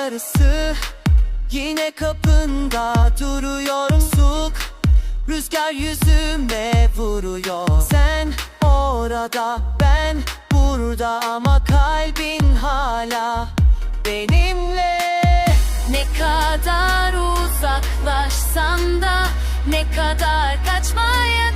yarısı. Yine kapında duruyor soğuk Rüzgar yüzüme vuruyor. Sen orada ben burada Ama kalbin hala benimle. Ne kadar uzaklaşsan da Ne kadar kaçmaya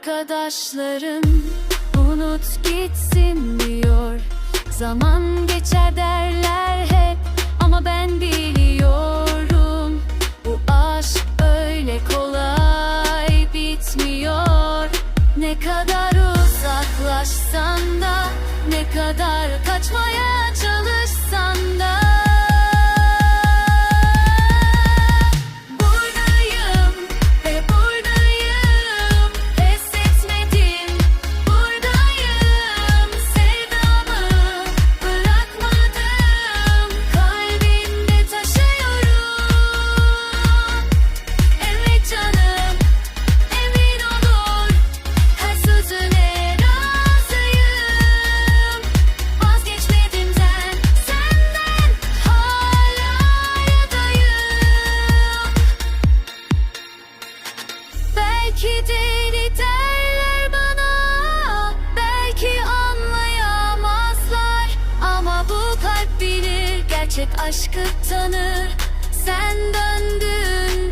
Arkadaşlarım unut gitsin diyor. Zaman geçer derler hep ama ben biliyorum. Bu aşk öyle kolay bitmiyor. Ne kadar uzaklaşsan da Ne kadar kaçmaya Belki deli derler bana Belki anlayamazlar. Ama bu kalp bilir Gerçek aşkı tanır. Sen döndüğünde